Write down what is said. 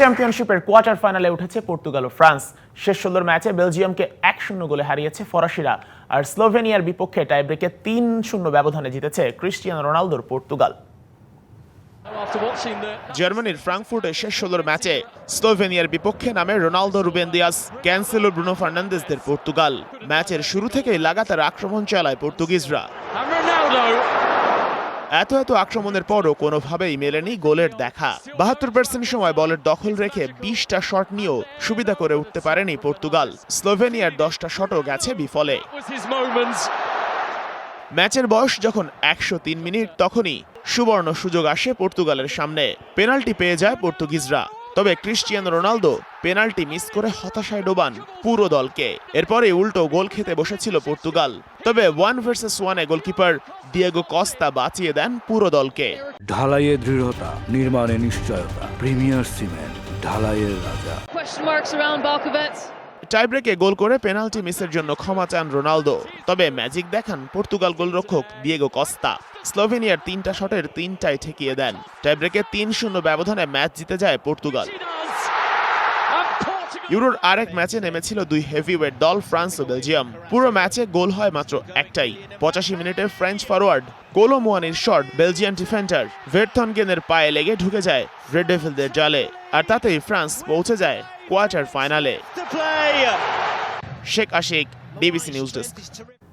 চ্যাম্পিয়নশিপের কোয়ার্টার ফাইনালে উঠেছে পর্তুগাল ও ফ্রান্স শেষ ষোলোর ম্যাচে বেলজিয়ামকে এক শূন্য গোলে হারিয়েছে ফরাসিরা। আর স্লোভেনিয়ার বিপক্ষে টাইব্রেকে তিন শূন্য ব্যবধানে জিতেছে ক্রিস্টিয়ানো রোনালদোর পর্তুগাল জার্মানির ফ্রাঙ্কফুর্টে শেষ ষোলোর ম্যাচে স্লোভেনিয়ার বিপক্ষে নামে Ronaldo Ruben Dias Cancelo Bruno ফার্নান্দেসদের Portugal ম্যাচের শুরু থেকেই লাগাতার আক্রমণ চালায় পর্তুগিজরা. এত এত আক্রমণের পরও কোনোভাবেই মেলেনি গোলের দেখা। বাহাত্তর পার্সেন্ট সময় বলের দখল রেখে বিশটা শট নিয়েও সুবিধা করে উঠতে পারেনি পর্তুগাল। স্লোভেনিয়ার দশটা শটও গেছে বিফলে. ম্যাচের বয়স যখন একশো তিন মিনিট তখনই সুবর্ণ সুযোগ আসে পর্তুগালের সামনে। পেনাল্টি পেয়ে যায় পর্তুগিজরা। তবে ক্রিশ্চিয়ান রোনালদো পেনাল্টি মিস করে হতাশায় ডোবান পুরো দলকে। এরপরে উল্টো গোল খেতে বসেছিল পর্তুগাল। তবে ওয়ান ভার্সেস ওয়ানে গোলকিপার দিয়েগো কস্তা বাঁচিয়ে দেন পুরো দলকে। ঢালাইয়ে দৃঢ়তা নির্মাণে নিশ্চয়তা প্রিমিয়ার সিমেন্ট ঢালাইয়ের রাজা। টাইব্রেকে গোল করে পেনাল্টি মিসের জন্য ক্ষমা চান রোনালদো। তবে ম্যাজিক দেখান পর্তুগাল গোলরক্ষক দিয়েগো কস্তা। স্লোভেনিয়ার তিনটা শটের তিনটাই ঠেকিয়ে দেন। টাইব্রেকে তিন শূন্য ব্যবধানে ম্যাচ জিতে যায় পর্তুগাল। ইউরোর আরেক ম্যাচে নেমেছিল দুই হেভিওয়েট দল, ফ্রান্স ও বেলজিয়াম। পুরো ম্যাচে গোল হয় মাত্র একটাই। পঁচাশি মিনিটে ফ্রেঞ্চ ফরওয়ার্ড কোলো মোয়ানির শট, বেলজিয়ান ডিফেন্ডার। ভেরথনগেনের পায়ে লেগে ঢুকে যায় রেড ডেভিলদের জালে, আর তাতেই ফ্রান্স পৌঁছে যায় কোয়ার্টার ফাইনালে। Sheikh Ashiq DBC news desk.